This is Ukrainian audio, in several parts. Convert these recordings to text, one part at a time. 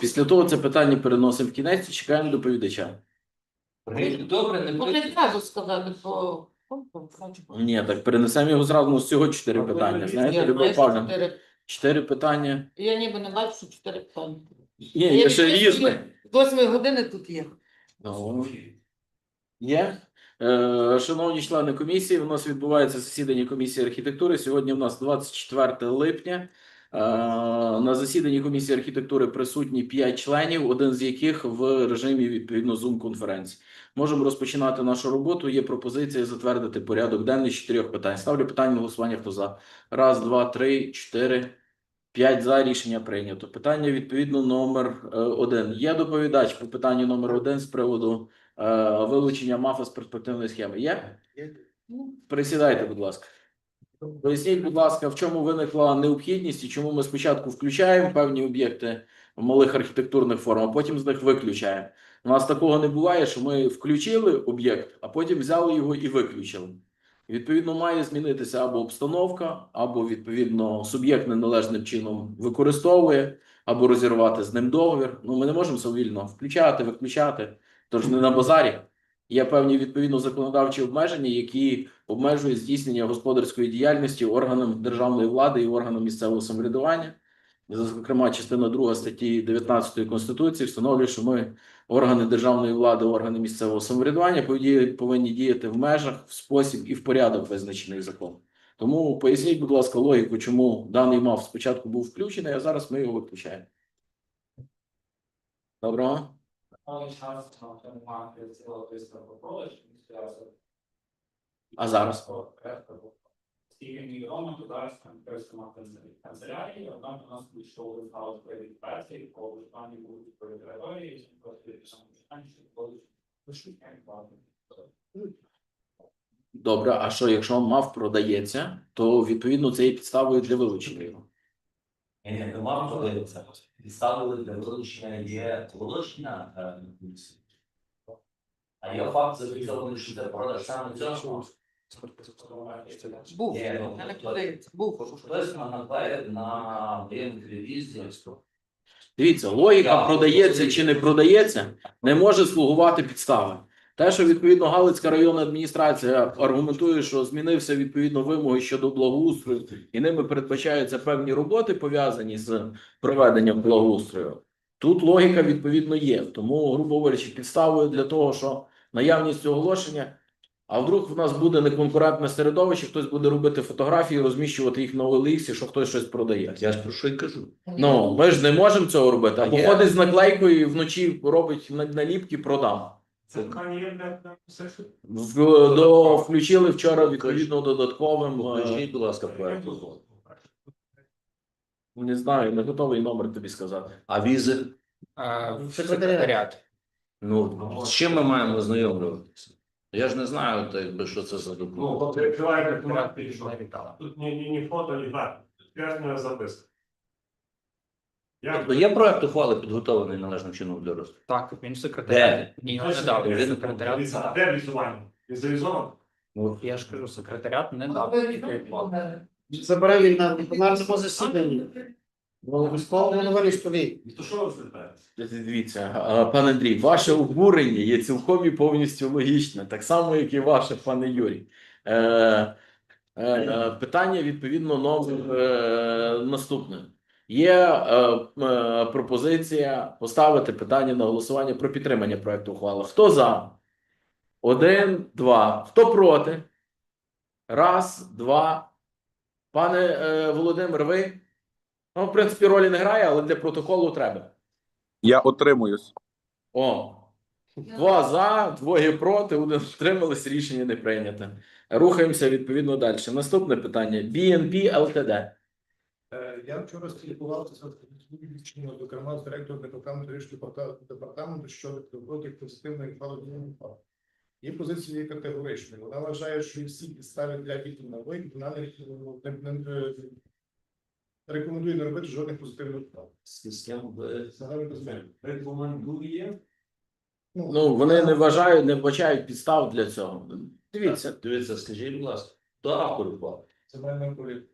Після того це питання переносимо в кінець і чекаємо доповідача. Добре, не Вони буде. зразу сказали по Ні, так перенесемо його зразу. Ну, всього чотири питання. Знаєте, Любов Павлівна, чотири. питання. Я ніби не бачу, що чотири питання. Є, є ще різне. З восьмої години тут є. Ну, Є. Е, Шановні члени комісії, у нас відбувається засідання комісії архітектури. Сьогодні у нас 24 липня. Е, На засіданні комісії архітектури присутні 5 членів, один з яких в режимі відповідно Zoom-конференції. Можемо розпочинати нашу роботу. Є пропозиція затвердити порядок денний з чотирьох питань. Ставлю питання на голосування. Хто за? Раз, два, три, чотири. П'ять за рішення прийнято. Питання відповідно номер е, один. Є доповідач по питанню номер один з приводу е, вилучення МАФа з перспективної схеми. Є? Присідайте, будь ласка. Поясніть, будь ласка, в чому виникла необхідність і чому ми спочатку включаємо певні об'єкти в малих архітектурних форм, а потім з них виключаємо. У нас такого не буває, що ми включили об'єкт, а потім взяли його і виключили. Відповідно, має змінитися або обстановка, або відповідно суб'єкт неналежним чином використовує, або розірвати з ним договір. Ну, ми не можемо совільно включати, виключати. Тож не на базарі. Є певні відповідно законодавчі обмеження, які обмежують здійснення господарської діяльності органам державної влади і органам місцевого самоврядування. Зокрема, частина 2 статті 19 Конституції встановлює, що ми органи державної влади, органи місцевого самоврядування повинні, діяти в межах, в спосіб і в порядок визначений законом. Тому поясніть, будь ласка, логіку, чому даний мав спочатку був включений, а зараз ми його виключаємо. Доброго. А зараз? Скільки відомо, то зараз там пересома канцелярії, однак у нас війшов хаос кваліфікації, коли будуть питання, що будуть Добре, а що, якщо мав продається, то відповідно це є підставою для вилучення його. Ні, нема подивитися. Підставили для вилучення є вилучення е. А є факт зафіксований, що це продаж саме цього. Був, ну, а не то- подається. Був. На. Дивіться, логіка продається чи не продається, не може слугувати підстави. Те, що відповідно Галицька районна адміністрація аргументує, що змінився відповідно вимоги щодо благоустрою, і ними передбачаються певні роботи пов'язані з проведенням благоустрою. Тут логіка відповідно є. Тому, грубо говорячи, підставою для того, що наявність цього оголошення. А вдруг в нас буде неконкурентне середовище, хтось буде робити фотографії, розміщувати їх на OLX, що хтось щось продає. Я ж про що й кажу. Ну, ми ж не можемо цього робити. Або Є. ходить з наклейкою і вночі робить наліпки, продам. Це В, до, включили вчора відповідно додатковим. е, Покажіть, будь ласка, проект. Не знаю, не готовий номер тобі сказати. А візи? А, Ну, секретаріат. Ну, з чим ми маємо ознайомлюватися? Я ж не знаю, то, якби, що це за ну, документ. відкриваєте документ, і що? Тут ні, ні, ні фото, ні дати. П'ятна записка. Я Тобто є проект ухвали підготовлений належним чином для розгляду? Так, він? Не дав. Де? Секретаріат. Де візуально? Візуалізовано? Ну, Я ж кажу, секретаріат не Ну, дав. Забирав він на пленарному засіданні. Ну, Військово не вирішив. То що ви звертаєтесь? Дивіться, а, пане Андрій, ваше обурення є цілком і повністю логічне, так само, як і ваше, пане Юрій. Е, е, е, питання відповідно номер е, наступне. Є е, е, пропозиція поставити питання на голосування про підтримання проекту ухвали. Хто за? Один, два. Хто проти? Раз, два. Пане е, Володимир, ви? Ну, в принципі, ролі не грає, але для протоколу треба. Я отримуюсь. О, два за, двоє проти, один втримались, рішення не прийнято. Рухаємося відповідно далі. Наступне питання: BNP LTD. Е, Я вчора спілкувався з відповідно, зокрема з директором департаменту департаменту щодо підготовки позитивної ФАП. Її позиція є категоричною. Вона вважає, що всі підстави для відповіді на вихід, вона не, не, не, не рекомендує не робити жодних позитивних ухвал. з ким ви- Рекомендує. Ну, вони не вважають, не вбачають підстав для цього. Дивіться, Дивіться, скажіть, будь ласка, хто автор ухвали? Це мене політика.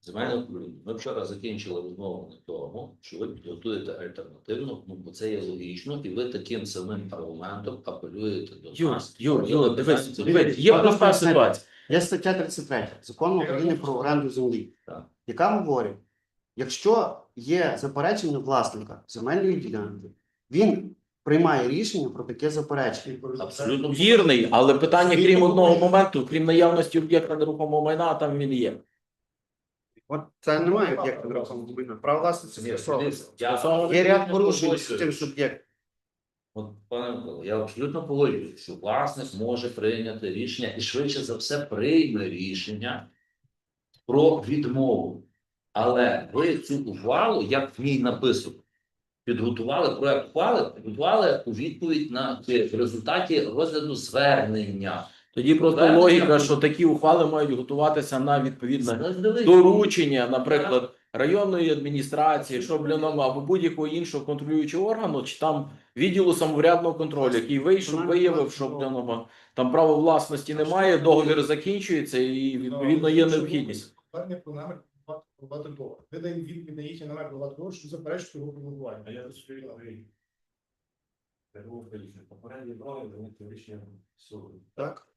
Земельного управління. Ми вчора закінчили розмову на тому, що ви підготуєте альтернативну, ну бо це є логічно, і ви таким самим аргументом апелюєте до Юр, нас. Юр, Юр, дивись, дивись, є проста ситуація. Є стаття 33 закону України про оренду землі, Так. яка говорить, якщо є заперечення власника земельної ділянки, він приймає рішення про таке заперечення. Абсолютно Вірний, але питання, крім одного моменту, крім наявності об'єкта нерухомого майна, там він є. От це немає об'єкту нерухомого майна. Право власності Є ряд порушень з тим суб'єктом. От, пане Микола, я абсолютно погоджуюсь, що власник може прийняти рішення і швидше за все прийме рішення про відмову. Але ви цю ухвалу, як в ній написано, підготували проект ухвали, підготували у відповідь на в результаті розгляду звернення. Тоді просто Звернення логіка, що такі ухвали мають готуватися на відповідне доручення, наприклад, районної адміністрації, що блін, або будь-якого іншого контролюючого органу, чи там відділу самоврядного контролю, який вийшов, виявив, що блін, там право власності немає, договір закінчується, і відповідно є необхідність. Звернення про намір придбати договір. Ви даєте відповідь на їхній намір придбати договір, що заперечуєте його пробування. А я розповім на грі. Так?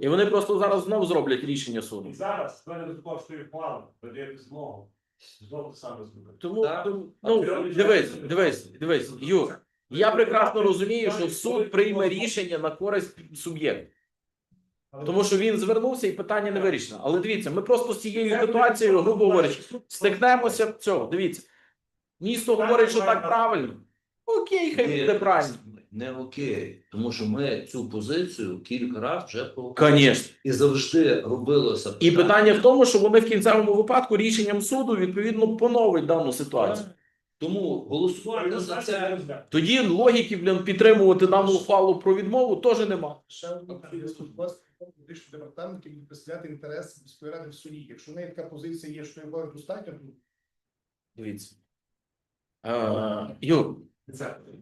І вони просто зараз знов зроблять рішення суду. І зараз в мене коштує план, ви даєте змогу. Знову саме зробити. Тому Так. тому- ну дивись, дивись, дивись, Юр. Я прекрасно розумію, що суд прийме рішення на користь суб'єкту. Тому що він звернувся і питання не вирішено. Але дивіться, ми просто з цією ситуацією, грубо говорячи, стикнемося в цього. Дивіться, місто говорить, що так правильно. Окей, хай Ні, буде правильно. Не окей, тому що ми цю позицію кілька разів вже. Звісно. і завжди робилося І питання в тому, що вони в кінцевому випадку рішенням суду відповідно поновить дану ситуацію. Тому голосувати за це Тоді логіки блін, підтримувати дану ухвалу про відмову теж нема. Ще одна медичного департаменту і представляти інтереси міської ради в суді. Якщо в неї така позиція є, що його достатньо, то Дивіться. Е, Юр,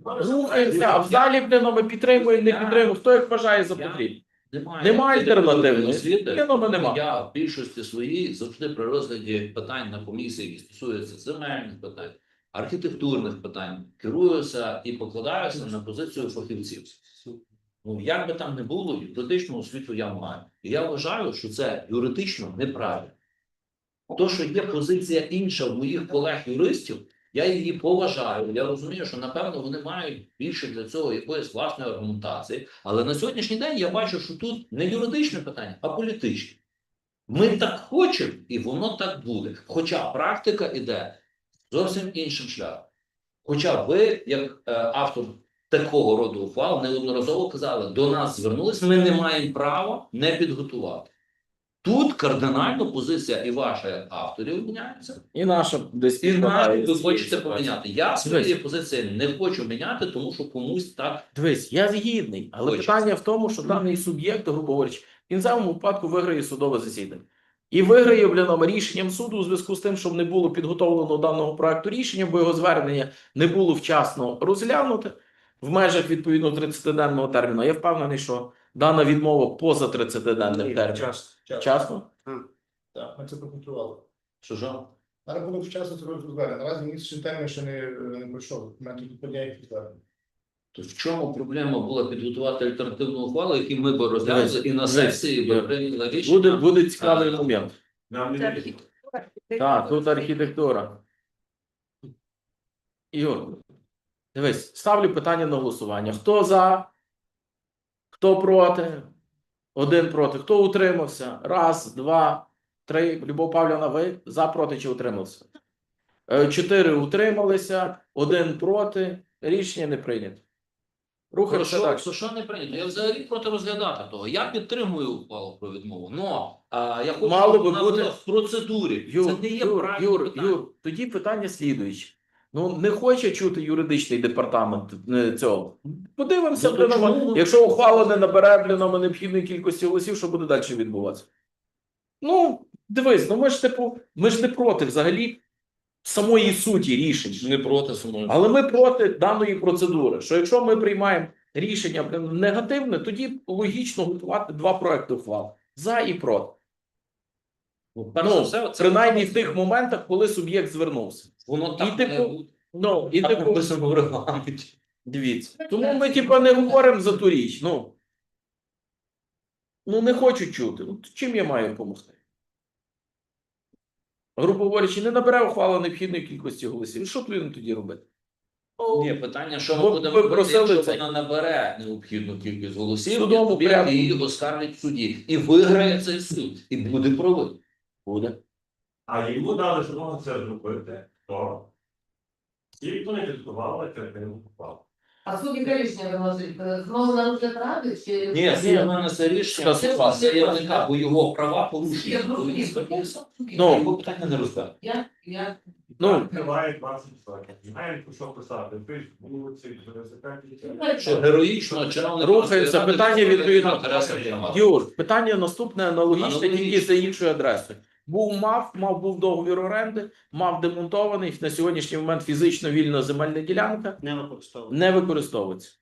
рухаємося, а в залі блін, ми підтримуємо, не підтримуємо. Хто як вважає за потрібне? немає, Немає альтернативної. освіти. Ну, нема. Я в більшості своїй завжди при розгляді питань на комісії, які стосуються земельних питань, архітектурних питань, керуюся і покладаюся на позицію фахівців. Ну, як би там не було, юридичну освіту я маю. І я вважаю, що це юридично неправильно. То, що є позиція інша в моїх колег-юристів, я її поважаю. Я розумію, що напевно вони мають більше для цього якоїсь власної аргументації. Але на сьогоднішній день я бачу, що тут не юридичне питання, а політичне. Ми так хочемо, і воно так буде. Хоча практика іде зовсім іншим шляхом. Хоча ви, як е, автор такого роду ухвал, неодноразово казали, до нас звернулися, ми не маємо права не підготувати. Тут кардинально позиція і ваша як авторів міняється, І наша десь і наша ви хочете поміняти. Я своєї позиції не хочу міняти, тому що комусь так Дивись, я згідний, але Хочеться. питання в тому, що даний суб'єкт, грубо говорячи, в кінцевому випадку виграє судове засідання. І виграє блін, рішенням суду у зв'язку з тим, що не було підготовлено даного проекту рішення, бо його звернення не було вчасно розглянуте в межах відповідно 30-денного терміну. Я впевнений, що дана відмова поза 30-денним терміном. час. Вчасно? Так, ми це проконтролювали. що ж. Треба було вчасно це розглянути. Наразі місячний термін ще не, не пройшов. Документи підпадяють звернення. То в чому проблема була підготувати альтернативну ухвалу, яку ми б розглянули і на сесії би прийняли рішення? Буде, буде цікавий А. момент. Так, тут архітектура. Юр, дивись, ставлю питання на голосування. Хто за? Хто проти? Один проти. Хто утримався? Раз, два, три. Любов Павлівна, ви за, проти чи утримався? Е, Чотири утрималися, один проти. Рішення не прийнято. Рухаємося що, далі. що не прийнято? Я взагалі проти розглядати того. Я підтримую ухвалу про відмову. Но а, я хочу, Мало щоб би вона бути- була в процедурі. Юр, Це не є Юр, правильне Юр, питання. Юр, тоді питання слідуюче. Ну, не хоче чути юридичний департамент е, цього. Подивимося, Ну, чому? якщо ухвала не набере блін, необхідної кількості голосів, що буде далі відбуватися? Ну, дивись, ну ми ж типу, ми ж не проти взагалі самої суті рішень. Не проти самої. Але ми проти даної процедури. Що якщо ми приймаємо рішення негативне, тоді логічно готувати два проекти ухвал за і проти. Ну, перш за Ну, все, це принаймні в тих моментах, коли суб'єкт звернувся. воно так І типу, не буде. Ну, і Так типу, написано в регламенті. дивіться. Тому ми, типу, не говоримо за ту річ. Ну, ну не хочу чути. Ну, то чим я маю допомогти? Грубо говорячи, не набере ухвала необхідної кількості голосів. І що повинен тоді робити? Ну, питання, що ми будемо ви робити, просили якщо це. вона набере необхідну кількість голосів, Судовому і порядку. її оскаржить в суді. І виграє цей суд. І буде правий. Буде. А йому дали змогу це зробити, то ті, хто не підготували, терпимо попав. А суд рішення виносить? Знову на розгляд ради чи Ні, суд винесе рішення Скасувати. заявника, бо його права порушені. Ну, Його питання не розглядає. Я, я Ну, Триває 20 років. Знаємо, про що писати. Ви ж вулиці, в велосипеді. Що героїчно чиновник Рухається питання відповідно. Юр, питання наступне Аналогічне. тільки за іншою адресою. Був мав, мав був договір оренди, мав демонтований на сьогоднішній момент фізично вільна земельна ділянка Не використовується. не використовується.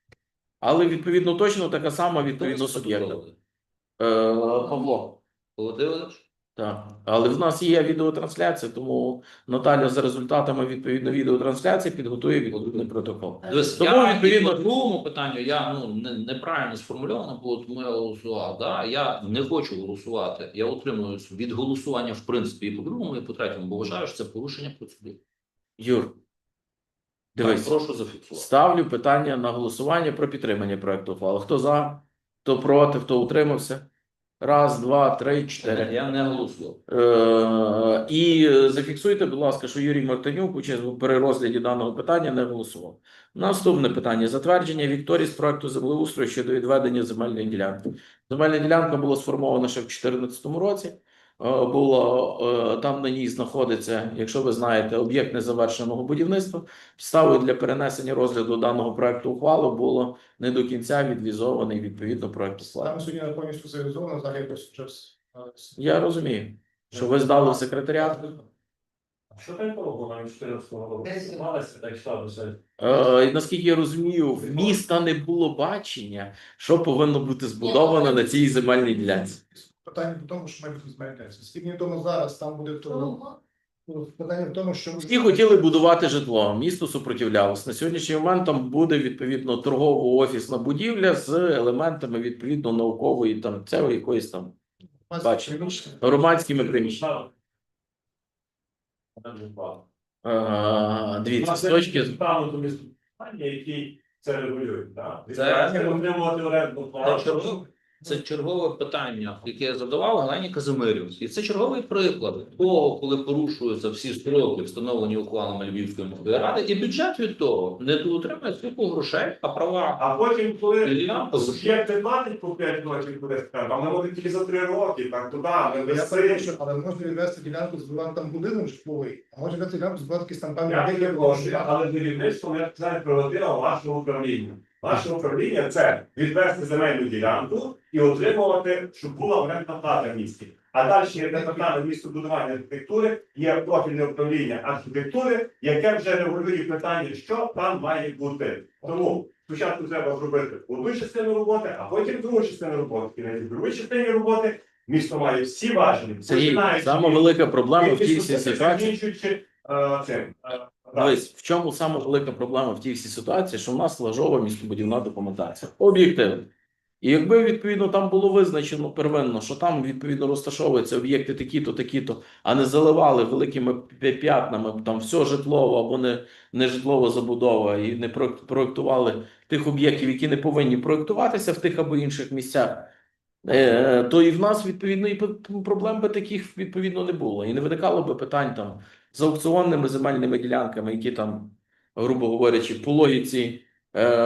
Але відповідно точно така сама відповідно суб'єкта. Е, Павло. Володимирович? Так. Але в нас є відеотрансляція, тому Наталя за результатами відповідно відеотрансляції підготує відповідний протокол. Дивись, Тому, я відповідно- відповідно другому питанню я ну не, неправильно сформульовано було, тому я голосував. Да? Я не хочу голосувати. Я утримуюсь від голосування в принципі і по другому, і по третьому, бо вважаю, що це порушення процедури. Юр, дивись. Так, прошу зафіксувати. Ставлю питання на голосування про підтримання проекту ухвали. Хто за, хто проти, хто утримався? Раз, два, три, чотири. Я не голосував. Е, і зафіксуйте, будь ласка, що Юрій Мартинюк участь при розгляді даного питання не голосував. Наступне питання: затвердження Вікторії з проекту землеустрою щодо відведення земельної ділянки. Земельна ділянка була сформована ще в 2014 році. Е, Було е, там на ній знаходиться, якщо ви знаєте, об'єкт незавершеного будівництва. Підставою для перенесення розгляду даного проекту ухвали було не до кінця відвізований відповідно проект ухвали. Там сьогодні на повністю завізовано, зараз якось час. Я розумію, що ви здали в секретаріат. Що такого було на 14 року? Так сталося. Е, наскільки я розумію, в міста не було бачення, що повинно бути збудовано на цій земельній ділянці. Питання в тому, що бути зменшитися. Скільки тому зараз там буде то ну, питання в тому, що Всі хотіли будувати житло, місто супротивлялось. На сьогоднішній момент там буде відповідно торгово-офісна будівля з елементами відповідно наукової там цього якоїсь там бачимо. громадськими приміщеннями. Дивіться, з точки який це регулює. так? Це- Це отримувати оренду Це плату. Це чергове питання, яке я задавав Галині Казимирів. І це черговий приклад того, коли порушуються всі строки, встановлені ухвалами Львівської міської ради, і бюджет від того не доотримує скільки грошей, а права А потім, коли Ділянка суб'єкт по 5 років, буде а ми можемо тільки за 3 роки, так туди, ми Я без але можна відвести ділянку збивати там будинок житловий, а може відвести ділянку збивати якісь там Я прошу, але керівництво не це прерогатива вашого управління. Ваше управління це відвести земельну ділянку і отримувати, щоб була орендна плата в місті. А далі є департамент містобудування архітектури, є профільне управління архітектури, яке вже регулює питання, що там має бути. Тому спочатку треба зробити одну частину роботи, а потім другу частину роботи. І на другій частині роботи місто має всі важелі. Починаючи сама велика проблема в тій ситуації. закінчуючи, е, цим. Дивись, в чому саме велика проблема в тій всій ситуації, що в нас лажова містобудівна документація. Об'єктивно. І якби відповідно там було визначено первинно, що там відповідно розташовуються об'єкти такі-то, такі-то, а не заливали великими п'ятнами там все житлово або не, не житлова забудова, і не проект- проектували тих об'єктів, які не повинні проектуватися в тих або інших місцях. Е, то і в нас відповідно і проблем би таких відповідно не було. І не виникало би питань там з аукціонними земельними ділянками, які там, грубо говорячи, по логіці е,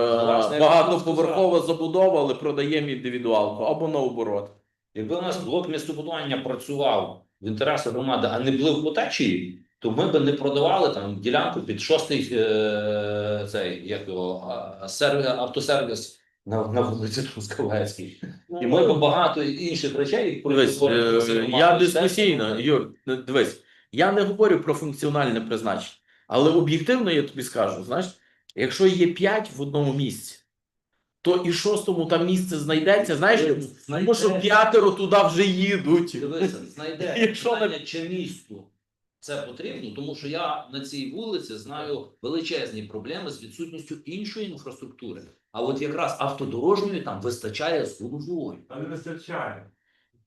багатоповерхова забудова, але продаємо індивідуалку або наоборот. Якби у нас блок містобудування працював в інтересах громади, а не плив по течії, то ми б не продавали там ділянку під шостий е, цей як його сервіс, автосервіс на, на вулиці Трускавецькій. І ми б багато інших речей Дивись, е, я дискусійно. Юр, ну, дивись, я не говорю про функціональне призначення, але об'єктивно я тобі скажу: знаєш, якщо є 5 в одному місці, то і шостому там місце знайдеться. Знаєш, тому що п'ятеро туди вже їдуть. Дивися, знайде Якщо не- питання, чи місту це потрібно, тому що я на цій вулиці знаю величезні проблеми з відсутністю іншої інфраструктури. А от якраз автодорожньої там вистачає з головою. Та не вистачає.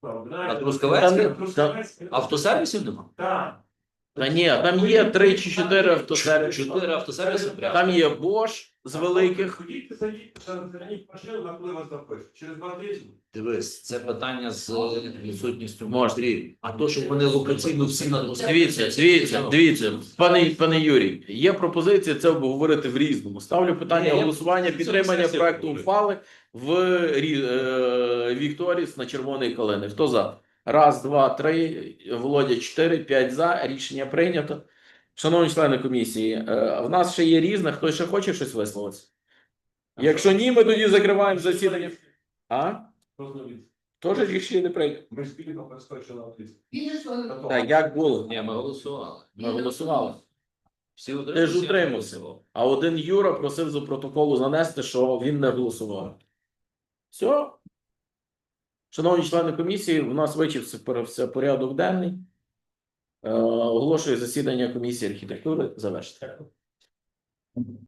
А Трускавецьке? Трускавецьке? Автосервісів нема? Так. Та ні, там є три чи чотири автосервіси. Чотири автосервіси прямо. Там є Bosch з великих. Ходіть, зверніть машину, на коли вас запишуть. Через два тижні. Дивись, це питання з відсутністю Можна. А то, що вони локаційно всі на Дивіться, дивіться, дивіться, пане, пане Юрій, є пропозиція це обговорити в різному. Ставлю питання Ні, я- голосування це підтримання сесія проекту ухвали в е, Вікторіс на червоний калини. Хто за? Раз, два, три, Володя, чотири, п'ять за. Рішення прийнято. Шановні члени комісії, е, в нас ще є різне. Хтось ще хоче щось висловитися? Якщо ні, ми тоді закриваємо засідання. А? Теж рішення не прийнято. Ми спільно перескочили на? Так, як було? Ні, ми голосували. Ми голосували. Всі Ти ж утримався. А один Юра просив за протоколу занести, що він не голосував. Все. Шановні члени комісії, у нас вичився порядок денний. Е, оголошую засідання комісії архітектури завершити.